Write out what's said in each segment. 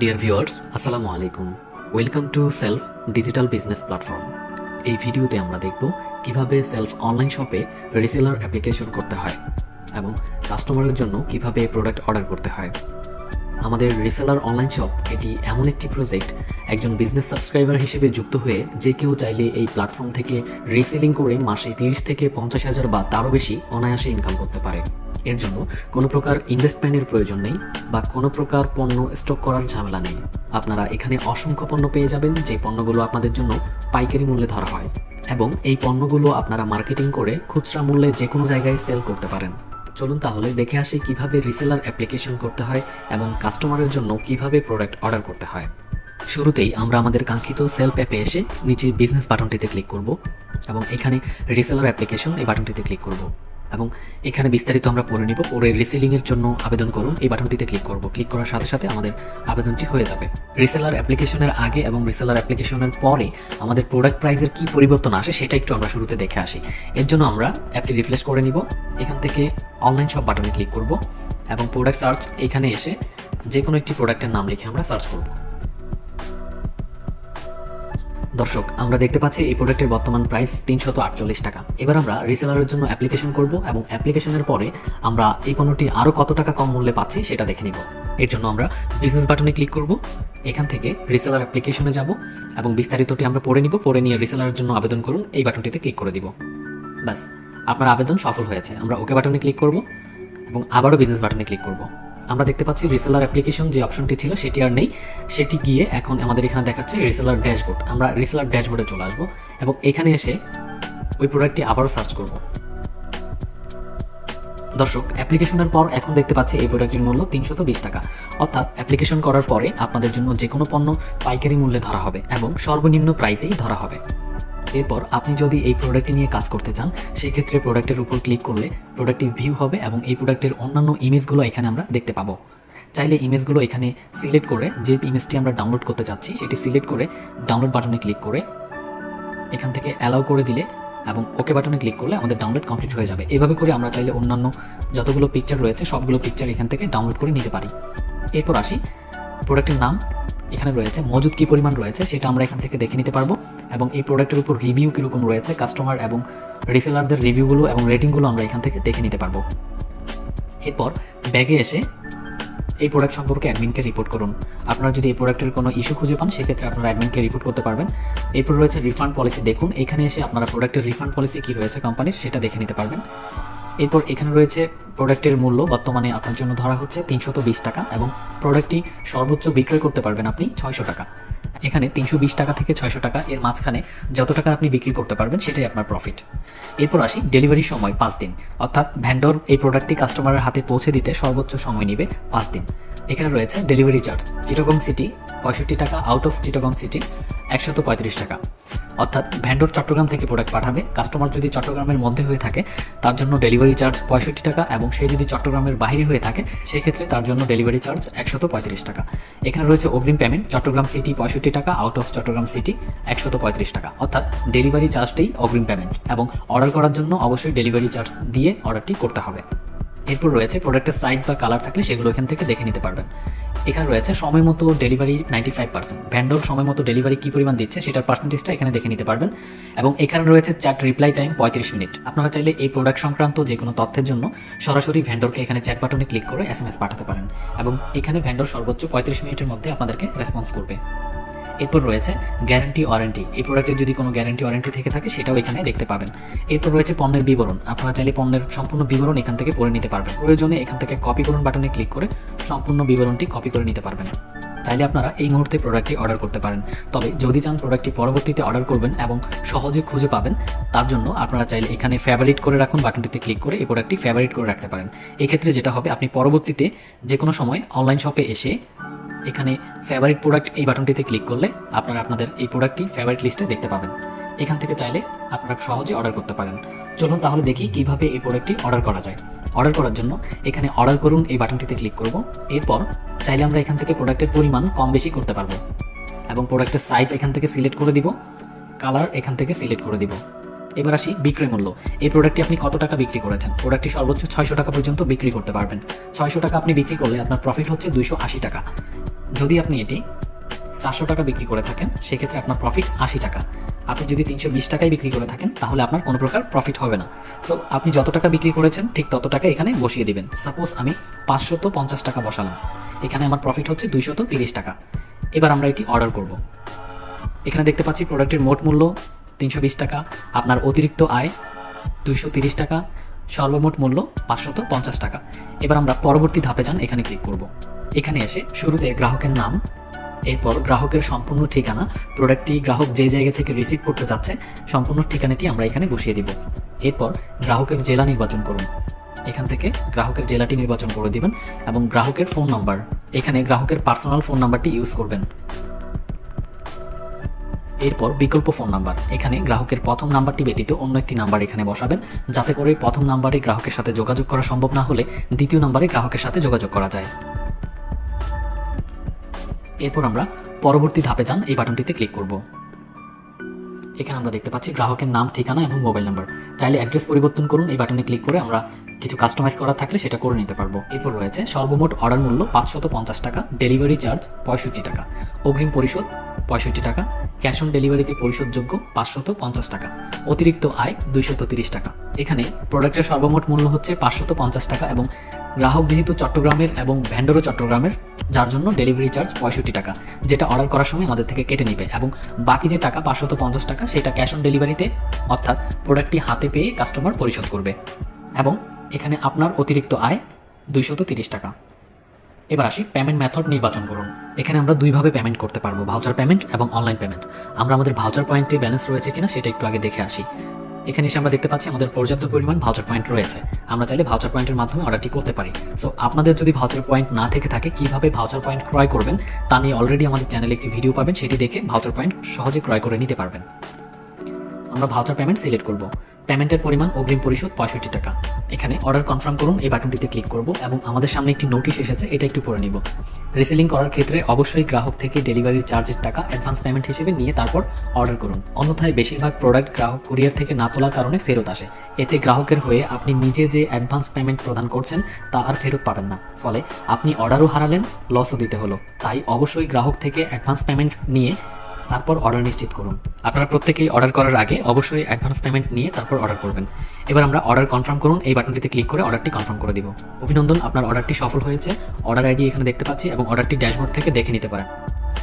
Deer viewers আসসালামু আলাইকুম welcome to self digital business platform এই ভিডিওতে আমরা দেখব কীভাবে সেলফ অনলাইন শপে রিসেলার অ্যাপ্লিকেশন করতে হয় এবং কাস্টমারের জন্য কীভাবে প্রোডাক্ট অর্ডার করতে হয়। আমাদের রিসেলার অনলাইন শপ এটি এমন একটি প্রজেক্ট একজন বিজনেস সাবস্ক্রাইবার হিসেবে যুক্ত হয়ে যে কেউ চাইলে এই প্ল্যাটফর্ম থেকে রিসেলিং করে মাসে তিরিশ থেকে পঞ্চাশ হাজার বা তারও বেশি অনায়াসে ইনকাম করতে পারে। এর জন্য কোনো প্রকার ইনভেস্টমেন্টের প্রয়োজন নেই বা কোনো প্রকার পণ্য স্টক করার ঝামেলা নেই। আপনারা এখানে অসংখ্য পণ্য পেয়ে যাবেন, যে পণ্যগুলো আপনাদের জন্য পাইকারি মূল্যে ধরা হয় এবং এই পণ্যগুলো আপনারা মার্কেটিং করে খুচরা মূল্যে যে কোনো জায়গায় সেল করতে পারেন। চলুন তাহলে দেখে আসি কীভাবে রিসেলার অ্যাপ্লিকেশন করতে হয় এবং কাস্টমারের জন্য কীভাবে প্রোডাক্ট অর্ডার করতে হয়। শুরুতেই আমরা আমাদের কাঙ্ক্ষিত সেলফ অ্যাপে এসে নিচে বিজনেস বাটনটিতে ক্লিক করব এবং এখানে রিসেলার অ্যাপ্লিকেশন এই বাটনটিতে ক্লিক করব। এবং এখানে বিস্তারিত আমরা পড়ে নিব। পরে রিসেলিংয়ের জন্য আবেদন করুন। এই বাটনটিতে ক্লিক করব। ক্লিক করার সাথে সাথে আমাদের আবেদনটি হয়ে যাবে। রিসেলার অ্যাপ্লিকেশনের আগে এবং রিসেলার অ্যাপ্লিকেশনের পরে আমাদের প্রোডাক্ট প্রাইসের কী পরিবর্তন আসে সেটা একটু আমরা শুরুতে দেখে আসি। এর জন্য আমরা অ্যাপটি রিফ্রেশ করে নিব। এখান থেকে অনলাইন শপ বাটনে ক্লিক করব এবং প্রোডাক্ট সার্চ এখানে এসে যে কোনো একটি প্রোডাক্টের নাম লিখে আমরা সার্চ করব। দর্শক, আমরা দেখতে পাচ্ছি এই প্রোডাক্টের বর্তমান প্রাইস তিনশত আটচল্লিশ টাকা। এবার আমরা রিসেলারের জন্য অ্যাপ্লিকেশন করব এবং অ্যাপ্লিকেশনের পরে আমরা এই পণ্যটি আরও কত টাকা কম মূল্যে পাচ্ছি সেটা দেখে নিব। এর জন্য আমরা বিজনেস বাটনে ক্লিক করব, এখান থেকে রিসেলার অ্যাপ্লিকেশনে যাব এবং বিস্তারিতটি আমরা পড়ে নিব, পড়ে নিয়ে রিসেলারের জন্য আবেদন করুন, এই বাটনটিতে ক্লিক করে দিব। ব্যাস, আপনার আবেদন সফল হয়েছে। আমরা ওকে বাটনে ক্লিক করব এবং আবারও বিজনেস বাটনে ক্লিক করব। আমরা দেখতে পাচ্ছি রিসেলার অ্যাপ্লিকেশন যে অপশনটি ছিল সেটি আর নেই। সেটি গিয়ে এখন আমাদের এখানে দেখাচ্ছে রিসেলার ড্যাশবোর্ড আমরা রিসেলার ড্যাশবোর্ডে চলে আসব এবং এখানে এসে ওই প্রোডাক্টটি আবারও সার্চ করব। দর্শক অ্যাপ্লিকেশনের পর এখন দেখতে পাচ্ছি এই প্রোডাক্টের মূল্য তিনশত বিশ টাকা। অর্থাৎ অ্যাপ্লিকেশন করার পরে আপনাদের জন্য যে কোনো পণ্য পাইকারি মূল্যে ধরা হবে এবং সর্বনিম্ন প্রাইসেই ধরা হবে। এরপর আপনি যদি এই প্রোডাক্টটি নিয়ে কাজ করতে চান সেই ক্ষেত্রে প্রোডাক্টের উপর ক্লিক করলে প্রোডাক্টটি ভিউ হবে এবং এই প্রোডাক্টের অন্যান্য ইমেজগুলো এখানে আমরা দেখতে পাবো। চাইলে ইমেজগুলো এখানে সিলেক্ট করে যে ইমেজটি আমরা ডাউনলোড করতে চাচ্ছি, সেটি সিলেক্ট করে ডাউনলোড বাটনে ক্লিক করে এখান থেকে অ্যালাউ করে দিলে এবং ওকে বাটনে ক্লিক করলে আমাদের ডাউনলোড কমপ্লিট হয়ে যাবে। এভাবে করে আমরা চাইলে অন্যান্য যতগুলো পিকচার রয়েছে, সবগুলো পিকচার এখান থেকে ডাউনলোড করে নিতে পারি। এরপর আসি প্রোডাক্টের নাম এখানে রয়েছে, মজুদ কী পরিমাণ রয়েছে সেটা আমরা এখান থেকে দেখে নিতে পারব। এবং এই প্রোডাক্টের উপর রিভিউ কীরকম রয়েছে কাস্টমার এবং রিসেলারদের রিভিউগুলো এবং রেটিংগুলো আমরা এখান থেকে দেখে নিতে পারব। এরপর ব্যাগে এসে এই প্রোডাক্ট সম্পর্কে অ্যাডমিনকে রিপোর্ট করুন। আপনারা যদি এই প্রোডাক্টের কোনো ইস্যু খুঁজে পান, সেক্ষেত্রে আপনারা অ্যাডমিনকে রিপোর্ট করতে পারবেন। এরপর রয়েছে রিফান্ড পলিসি দেখুন। এখানে এসে আপনারা প্রোডাক্টের রিফান্ড পলিসি কী রয়েছে কোম্পানির সেটা দেখে নিতে পারবেন। এরপর এখানে রয়েছে প্রোডাক্টের মূল্য বর্তমানে আপনার জন্য ধরা হচ্ছে তিনশত বিশ টাকা এবং প্রোডাক্টটি সর্বোচ্চ বিক্রয় করতে পারবেন আপনি ছয়শো টাকা। এখানে তিনশো বিশ টাকা থেকে ছয়শো টাকা এর মাঝখানে যত টাকা আপনি বিক্রি করতে পারবেন সেটাই আপনার প্রফিট এরপর আসি ডেলিভারি সময় পাঁচ দিন। অর্থাৎ ভ্যান্ডর এই প্রোডাক্টটি কাস্টমারের হাতে পৌঁছে দিতে সর্বোচ্চ সময় নেবে পাঁচ দিন। এখানে রয়েছে ডেলিভারি চার্জ চিটগং সিটি পঁয়ষট্টি টাকা আউট অফ চিটগং সিটি একশত পঁয়ত্রিশ টাকা। অর্থাৎ ভ্যান্ডর চট্টগ্রাম থেকে প্রোডাক্ট পাঠাবে। কাস্টমার যদি চট্টগ্রামের মধ্যে হয়ে থাকে, তার জন্য ডেলিভারি চার্জ পঁয়ষট্টি টাকা এবং সে যদি চট্টগ্রামের বাইরে হয়ে থাকে, সেক্ষেত্রে তার জন্য ডেলিভারি চার্জ একশত পঁয়ত্রিশ টাকা। এখানে রয়েছে অগ্রিম পেমেন্ট চট্টগ্রাম সিটি পঁয়ষট্টি টাকা আউট অফ চট্টগ্রাম সিটি একশত পঁয়ত্রিশ টাকা। অর্থাৎ ডেলিভারি চার্জটি অগ্রিম পেমেন্ট এবং অর্ডার করার জন্য অবশ্যই ডেলিভারি চার্জ দিয়ে অর্ডারটি করতে হবে। এরপর রয়েছে প্রোডাক্টের সাইজ বা কালার থাকলে সেগুলো এখান থেকে দেখে নিতে পারবেন। এখানে রয়েছে সময় মতো delivery ninety five percent vendor সময় মতো ডেলিভারি কী পরিমাণ দিচ্ছে সেটার পার্সেন্টেজটা এখানে দেখে নিতে পারবেন। এবং এখানে রয়েছে চ্যাট রিপ্লাই টাইম পঁয়ত্রিশ মিনিট। আপনারা চাইলে এই প্রোডাক্ট সংক্রান্ত যে কোনো তথ্যের জন্য সরাসরি ভ্যান্ডরকে এখানে চ্যাট বাটনে ক্লিক করে এস এম এস পাঠাতে পারেন। এবং এখানে ভ্যান্ডোর সর্বোচ্চ পঁয়ত্রিশ মিনিটের মধ্যে আপনাদেরকে রেসপন্স করবে। এরপর রয়েছে গ্যারান্টি ওয়ারেন্টি এই প্রোডাক্টের যদি কোনো গ্যারান্টি ওয়ারেন্টি থেকে থাকে, সেটাও এখানে দেখতে পাবেন। এরপর রয়েছে পণ্যের বিবরণ। আপনারা চাইলে পণ্যের সম্পূর্ণ বিবরণ এখান থেকে পড়ে নিতে পারবেন। প্রয়োজনে এখান থেকে কপি করুন বাটনে ক্লিক করে সম্পূর্ণ বিবরণটি কপি করে নিতে পারবেন। চাইলে আপনারা এই মুহূর্তে প্রোডাক্টটি অর্ডার করতে পারেন। তবে যদি চান প্রোডাক্টটি পরবর্তীতে অর্ডার করবেন এবং সহজে খুঁজে পাবেন, তার জন্য আপনারা চাইলে এখানে ফেভারিট করে রাখুন বাটনটিতে ক্লিক করে এই প্রোডাক্টটি ফেভারিট করে রাখতে পারেন। এক্ষেত্রে যেটা হবে, আপনি পরবর্তীতে যে কোনো সময় অনলাইন শপে এসে এখানে ফেভারিট প্রোডাক্ট এই বাটনটিতে ক্লিক করলে আপনারা আপনাদের এই প্রোডাক্টটি ফেভারিট লিস্টে দেখতে পাবেন। এখান থেকে চাইলে আপনারা সহজে অর্ডার করতে পারেন। চলুন তাহলে দেখি কীভাবে এই প্রোডাক্টটি অর্ডার করা যায়। অর্ডার করার জন্য এখানে অর্ডার করুন এই বাটনটিতে ক্লিক করব। এরপর চাইলে আমরা এখান থেকে প্রোডাক্টের পরিমাণ কম বেশি করতে পারব এবং প্রোডাক্টের সাইজ এখান থেকে সিলেক্ট করে দিব কালার এখান থেকে সিলেক্ট করে দিব। এবার আসি বিক্রয় মূল্য। এই প্রোডাক্টটি আপনি কত টাকা বিক্রি করেছেন? প্রোডাক্টটি সর্বোচ্চ ছয়শো টাকা পর্যন্ত বিক্রি করতে পারবেন। ছয়শো টাকা আপনি বিক্রি করলে আপনার প্রফিট হচ্ছে দুইশো আশি টাকা। যদি আপনি এটি চারশো টাকা বিক্রি করে থাকেন, সেক্ষেত্রে আপনার প্রফিট আশি টাকা। আপনি যদি তিনশো বিশ টাকায় বিক্রি করে থাকেন, তাহলে আপনার কোনো প্রকার প্রফিট হবে না। সো আপনি যত টাকা বিক্রি করেছেন, ঠিক তত টাকা এখানে বসিয়ে দিবেন। সাপোজ আমি পাঁচশত পঞ্চাশ টাকা বসালাম। এখানে আমার প্রফিট হচ্ছে দুইশত তিরিশ টাকা। এবার আমরা এটি অর্ডার করব। এখানে দেখতে পাচ্ছি প্রোডাক্টের মোট মূল্য তিনশো বিশ টাকা। আপনার অতিরিক্ত আয় দুইশো তিরিশ টাকা। সর্বমোট মূল্য পাঁচশত পঞ্চাশ টাকা। এবার আমরা পরবর্তী ধাপে যান, এখানে ক্লিক করব। এখানে এসে শুরুতে গ্রাহকের নাম, এরপর গ্রাহকের সম্পূর্ণ ঠিকানা, প্রোডাক্টটি গ্রাহক যে জায়গা থেকে রিসিভ করতে যাচ্ছে, সম্পূর্ণ ঠিকানাটি আমরা এখানে বসিয়ে দিব। এরপর গ্রাহকের জেলা নির্বাচন করুন। এখান থেকে গ্রাহকের জেলাটি নির্বাচন করে দিবেন এবং গ্রাহকের ফোন নাম্বার এখানে গ্রাহকের পার্সোনাল ফোন নাম্বারটি ইউজ করবেন। এরপর বিকল্প ফোন নাম্বার এখানে গ্রাহকের প্রথম নাম্বারটি ব্যতীত অন্য একটি নাম্বার এখানে বসাবেন, যাতে করে প্রথম নাম্বারে গ্রাহকের সাথে যোগাযোগ করা সম্ভব না হলে দ্বিতীয় নাম্বারে গ্রাহকের সাথে যোগাযোগ করা যায়। এরপর আমরা পরবর্তী ধাপে যান, এই বাটনটিতে ক্লিক করব। এখানে আমরা দেখতে পাচ্ছি গ্রাহকের নাম, ঠিকানা এবং মোবাইল নাম্বার। চাইলে অ্যাড্রেস পরিবর্তন করুন, এই বাটনে ক্লিক করে আমরা কিছু কাস্টমাইজ করা থাকলে সেটা করে নিতে পারব। এরপর রয়েছে সর্বমোট অর্ডার মূল্য পাঁচশত পঞ্চাশ টাকা, ডেলিভারি চার্জ পঁয়ষট্টি টাকা, অগ্রিম পরিশোধ পঁয়ষট্টি টাকা, ক্যাশ অন ডেলিভারিতে পরিশোধযোগ্য পাঁচশত পঞ্চাশ টাকা, অতিরিক্ত আয় দুইশত তিরিশ টাকা। এখানে প্রোডাক্টের সর্বমোট মূল্য হচ্ছে পাঁচশত পঞ্চাশ টাকা এবং গ্রাহক যেহেতু চট্টগ্রামের এবং ভ্যান্ডারও চট্টগ্রামের, যার জন্য ডেলিভারি চার্জ পঁয়ষট্টি টাকা, যেটা অর্ডার করার সময় আমাদের থেকে কেটে নেবে এবং বাকি যে টাকা পাঁচশত পঞ্চাশ টাকা, সেটা ক্যাশ অন ডেলিভারিতে, অর্থাৎ প্রোডাক্টটি হাতে পেয়ে কাস্টমার পরিশোধ করবে। এবং এখানে আপনার অতিরিক্ত আয় দুইশত তিরিশ টাকা। এবার আসি পেমেন্ট মেথড নির্বাচন করুন। এখানে আমরা দুইভাবে পেমেন্ট করতে পারব ভাউচার পেমেন্ট এবং অনলাইন পেমেন্ট আমরা আমাদের ভাউচার পয়েন্টে ব্যালেন্স রয়েছে কিনা সেটা একটু আগে দেখে আসি। এখানে এসে আমরা দেখতে পাচ্ছি আমাদের পর্যাপ্ত পরিমাণ ভাউচার পয়েন্ট রয়েছে। আমরা চাইলে ভাউচার পয়েন্টের মাধ্যমে অর্ডারটি করতে পারি। সো আপনাদের যদি ভাউচার পয়েন্ট না থেকে থাকে, কীভাবে ভাউচার পয়েন্ট ক্রয় করবেন, তা নিয়ে অলরেডি আমাদের চ্যানেলে একটি ভিডিও পাবেন। সেটি দেখে ভাউচার পয়েন্ট সহজে ক্রয় করে নিতে পারবেন। আমরা ভাউচার পেমেন্ট সিলেক্ট করব। পেমেন্টের পরিমাণ অগ্রিম পরিশোধ পঁয়ষট্টি টাকা। এখানে অর্ডার কনফার্ম করুন, এই বাটনটিতে ক্লিক করব এবং আমাদের সামনে একটি নোটিশ এসেছে, এটা একটু পড়ে নিব। রিসেলিং করার ক্ষেত্রে অবশ্যই গ্রাহক থেকে ডেলিভারির চার্জের টাকা অ্যাডভান্স পেমেন্ট হিসেবে নিয়ে তারপর অর্ডার করুন। অন্যথায় বেশিরভাগ প্রোডাক্ট গ্রাহক কুরিয়ার থেকে না তোলার কারণে ফেরত আসে। এতে গ্রাহকের হয়ে আপনি নিজে যে অ্যাডভান্স পেমেন্ট প্রদান করছেন, তা আর ফেরত পাবেন না। ফলে আপনি অর্ডারও হারালেন লসও দিতে হলো। তাই অবশ্যই গ্রাহক থেকে অ্যাডভান্স পেমেন্ট নিয়ে তারপর অর্ডার নিশ্চিত করুন। আপনারা প্রত্যেকেই অর্ডার করার আগে অবশ্যই অ্যাডভান্স পেমেন্ট নিয়ে তারপর অর্ডার করবেন। এবার আমরা অর্ডার কনফার্ম করুন, এই বাটনটিতে ক্লিক করে অর্ডারটি কনফার্ম করে দিব। অভিনন্দন, আপনার অর্ডারটি সফল হয়েছে। অর্ডার আইডি এখানে দেখতে পাচ্ছি এবং অর্ডারটি ড্যাশবোর্ড থেকে দেখে নিতে পারেন।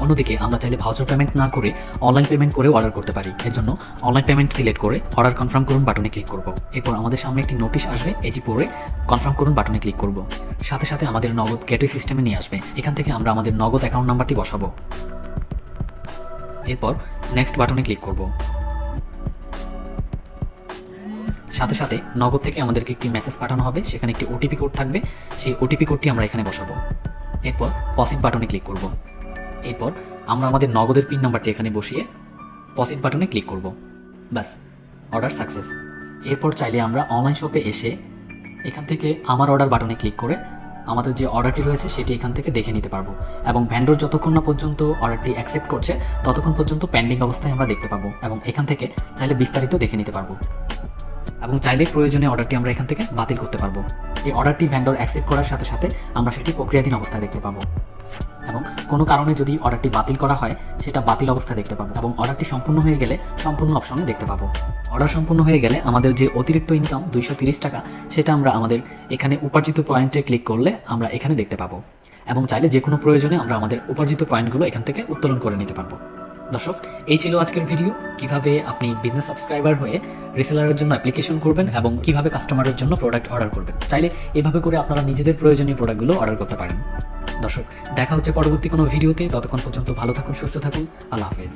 অন্যদিকে আমরা চাইলে ভাউচার পেমেন্ট না করে অনলাইন পেমেন্ট করেও অর্ডার করতে পারি। এর জন্য অনলাইন পেমেন্ট সিলেক্ট করে অর্ডার কনফার্ম করুন বাটনে ক্লিক করব। এরপর আমাদের সামনে একটি নোটিশ আসবে, এটি পড়ে কনফার্ম করুন বাটনে ক্লিক করব। সাথে সাথে আমাদের নগদ গেটওয়ে সিস্টেমে নিয়ে আসবে। এখান থেকে আমরা আমাদের নগদ অ্যাকাউন্ট নাম্বারটি বসাবো। এরপর নেক্সট বাটনে ক্লিক করব। সাথে সাথে নগদ থেকে আমাদেরকে একটি মেসেজ পাঠানো হবে, সেখানে একটি ওটিপি কোড থাকবে, সেই ওটিপি কোডটি আমরা এখানে বসাবো। এরপর পসিট বাটনে ক্লিক করব। এরপর আমরা আমাদের নগদের পিন নাম্বারটি এখানে বসিয়ে পসিট বাটনে ক্লিক করব। ব্যাস অর্ডার সাকসেস এরপর চাইলে আমরা অনলাইন শপে এসে এখান থেকে আমার অর্ডার বাটনে ক্লিক করে আমাদের যে অর্ডারটি রয়েছে সেটি এখান থেকে দেখে নিতে পারব। এবং ভ্যান্ডোর যতক্ষণ না পর্যন্ত অর্ডারটি অ্যাকসেপ্ট করছে, ততক্ষণ পর্যন্ত পেন্ডিং অবস্থায় আমরা দেখতে পাবো। এবং এখান থেকে চাইলে বিস্তারিত দেখে নিতে পারব। এবং চাইলে প্রয়োজনে অর্ডারটি আমরা এখান থেকে বাতিল করতে পারব। এই অর্ডারটি ভ্যান্ডর অ্যাকসেপ্ট করার সাথে সাথে আমরা সেটি প্রক্রিয়াধীন অবস্থায় দেখতে পাবো। এবং কোনো কারণে যদি অর্ডারটি বাতিল করা হয়, সেটা বাতিল অবস্থায় দেখতে পাবো এবং অর্ডারটি সম্পূর্ণ হয়ে গেলে সম্পূর্ণ অপশনে দেখতে পাবো। অর্ডার সম্পূর্ণ হয়ে গেলে আমাদের যে অতিরিক্ত ইনকাম দুইশো টাকা, সেটা আমরা আমাদের এখানে উপার্জিত পয়েন্টে ক্লিক করলে আমরা এখানে দেখতে পাবো। এবং চাইলে যে কোনো প্রয়োজনে আমরা আমাদের উপার্জিত পয়েন্টগুলো এখান থেকে উত্তোলন করে নিতে পারব। দর্শক, এই ছিল আজকের ভিডিও। কীভাবে আপনি বিজনেস সাবস্ক্রাইবার হয়ে রিসেলারের জন্য অ্যাপ্লিকেশন করবেন এবং কীভাবে কাস্টমারের জন্য প্রোডাক্ট অর্ডার করবেন। চাইলে এভাবে করে আপনারা নিজেদের প্রয়োজনীয় প্রোডাক্টগুলো অর্ডার করতে পারেন। দর্শক, দেখা হচ্ছে পরবর্তী কোনো ভিডিওতে। ততক্ষণ পর্যন্ত ভালো থাকুন, সুস্থ থাকুন। আল্লাহ হাফেজ।